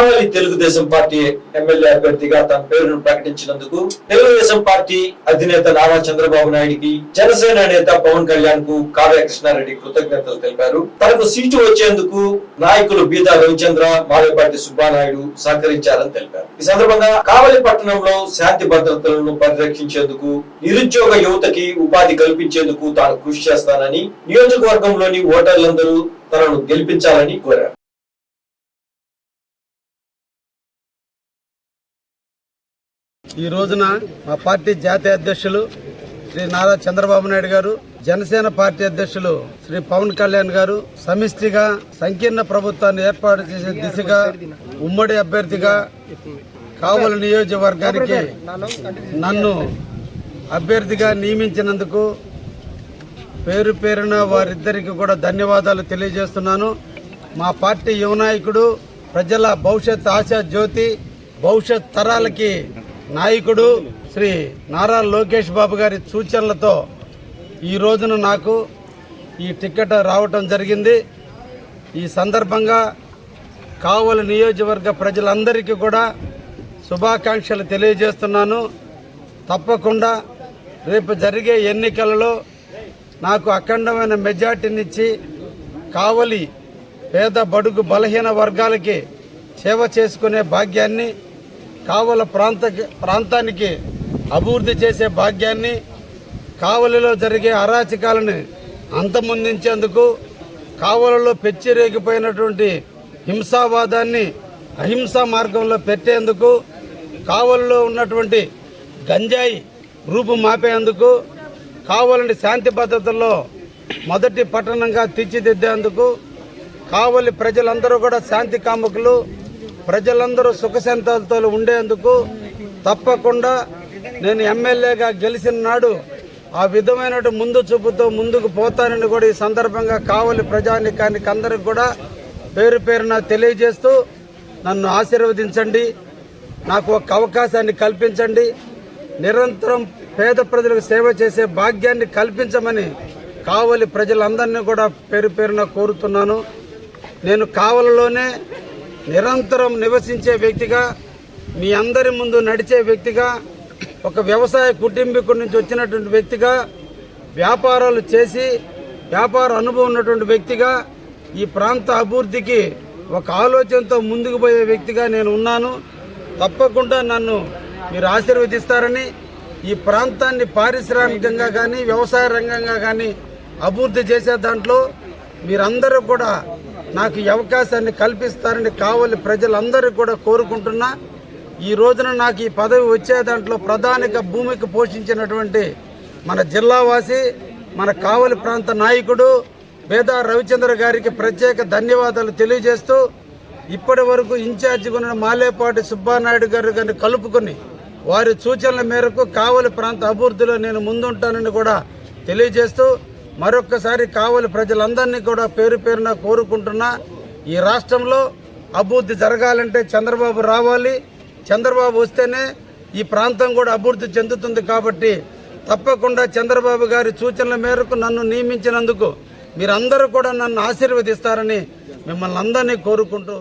కావలి Telugu Desam party MLA అభ్యర్థిగా తన పేరును ప్రకటించినందుకు తెలుగుదేశం పార్టీ అధినేత నారా చంద్రబాబు నాయుడికి జనసేన నేత పవన్ కళ్యాణ్కు కావ్య కృష్ణారెడ్డి కృతజ్ఞతలు తెలిపారు. తనకు సీటు వచ్చేందుకు నాయకులు బీదా రవిచంద్ర మాలేపాటి సుబ్బానాయుడు సహకరించారని తెలిపారు. ఈ సందర్భంగా కావలి పట్టణంలో శాంతి భద్రతలను పరిరక్షించేందుకు నిరుద్యోగ యువతకి ఉపాధి కల్పించేందుకు తాను కృషి చేస్తానని నియోజకవర్గంలోని ఓటర్లందరూ తనను గెలిపించాలని కోరారు. ఈ రోజున మా పార్టీ జాతీయ అధ్యక్షులు శ్రీ నారా చంద్రబాబు నాయుడు గారు జనసేన పార్టీ అధ్యక్షులు శ్రీ పవన్ కళ్యాణ్ గారు సమిష్టిగా సంకీర్ణ ప్రభుత్వాన్ని ఏర్పాటు చేసే దిశగా ఉమ్మడి అభ్యర్థిగా కావలి నియోజకవర్గానికి నన్ను అభ్యర్థిగా నియమించినందుకు పేరు పేరున వారిద్దరికి కూడా ధన్యవాదాలు తెలియజేస్తున్నాను. మా పార్టీ యువనాయకుడు ప్రజల భవిష్యత్ ఆశా జ్యోతి భవిష్యత్ తరాలకి నాయకుడు శ్రీ నారా లోకేష్ బాబు గారి సూచనలతో ఈ రోజున నాకు ఈ టికెట్ రావటం జరిగింది. ఈ సందర్భంగా కావలి నియోజకవర్గ ప్రజలందరికీ కూడా శుభాకాంక్షలు తెలియజేస్తున్నాను. తప్పకుండా రేపు జరిగే ఎన్నికలలో నాకు అఖండమైన మెజార్టీనిచ్చి కావలి పేద బడుగు బలహీన వర్గాలకి సేవ చేసుకునే భాగ్యాన్ని కావల ప్రాంత ప్రాంతానికి అభివృద్ధి చేసే భాగ్యాన్ని కావలిలో జరిగే అరాచకాలను అంతమొందించేందుకు కావలలో పెచ్చిరేగిపోయినటువంటి హింసావాదాన్ని అహింసా మార్గంలో పెట్టేందుకు కావలిలో ఉన్నటువంటి గంజాయి రూపు మాపేందుకు కావలిని శాంతి భద్రతల్లో మొదటి పట్టణంగా తీర్చిదిద్దేందుకు కావలి ప్రజలందరూ కూడా శాంతి కాముకులు ప్రజలందరూ సుఖశాంతాలతో ఉండేందుకు తప్పకుండా నేను ఎమ్మెల్యేగా గెలిచిన నాడు ఆ విధమైన ముందు చూపుతో ముందుకు పోతానని కూడా ఈ సందర్భంగా కావలి ప్రజానికానికి అందరికి కూడా పేరు పేరున తెలియజేస్తూ నన్ను ఆశీర్వదించండి. నాకు ఒక అవకాశాన్ని కల్పించండి. నిరంతరం పేద ప్రజలకు సేవ చేసే భాగ్యాన్ని కల్పించమని కావలి ప్రజలందరినీ కూడా పేరు పేరున కోరుతున్నాను. నేను కావలిలోనే నిరంతరం నివసించే వ్యక్తిగా మీ అందరి ముందు నడిచే వ్యక్తిగా ఒక వ్యవసాయ కుటుంబీకుడి నుంచి వచ్చినటువంటి వ్యక్తిగా వ్యాపారాలు చేసి వ్యాపార అనుభవం ఉన్నటువంటి వ్యక్తిగా ఈ ప్రాంత అభివృద్ధికి ఒక ఆలోచనతో ముందుకు పోయే వ్యక్తిగా నేను ఉన్నాను. తప్పకుండా నన్ను మీరు ఆశీర్వదిస్తారని ఈ ప్రాంతాన్ని పారిశ్రామికంగా కానీ వ్యవసాయ రంగంగా కానీ అభివృద్ధి చేసే దాంట్లో మీరందరూ కూడా నాకు ఈ అవకాశాన్ని కల్పిస్తారని కావలి ప్రజలందరూ కూడా కోరుకుంటున్నా ఈ రోజున నాకు ఈ పదవి వచ్చే దాంట్లో ప్రధానిగా భూమికి పోషించినటువంటి మన జిల్లావాసి మన కావలి ప్రాంత నాయకుడు వేదా రవిచంద్ర గారికి ప్రత్యేక ధన్యవాదాలు తెలియజేస్తూ ఇప్పటి వరకు ఇన్ఛార్జిగా ఉన్న మాలేపాటి సుబ్బానాయుడు గారు గారిని కలుపుకొని వారి సూచనల మేరకు కావలి ప్రాంత అభివృద్ధిలో నేను ముందుంటానని కూడా తెలియజేస్తూ మరొక్కసారి కావలి ప్రజలందరినీ కూడా పేరు పేరున కోరుకుంటున్నా ఈ రాష్ట్రంలో అభివృద్ధి జరగాలంటే చంద్రబాబు రావాలి. చంద్రబాబు వస్తేనే ఈ ప్రాంతం కూడా అభివృద్ధి చెందుతుంది కాబట్టి తప్పకుండా చంద్రబాబు గారి సూచనల మేరకు నన్ను నియమించినందుకు మీరందరూ కూడా నన్ను ఆశీర్వదిస్తారని మిమ్మల్ని అందరినీ కోరుకుంటూ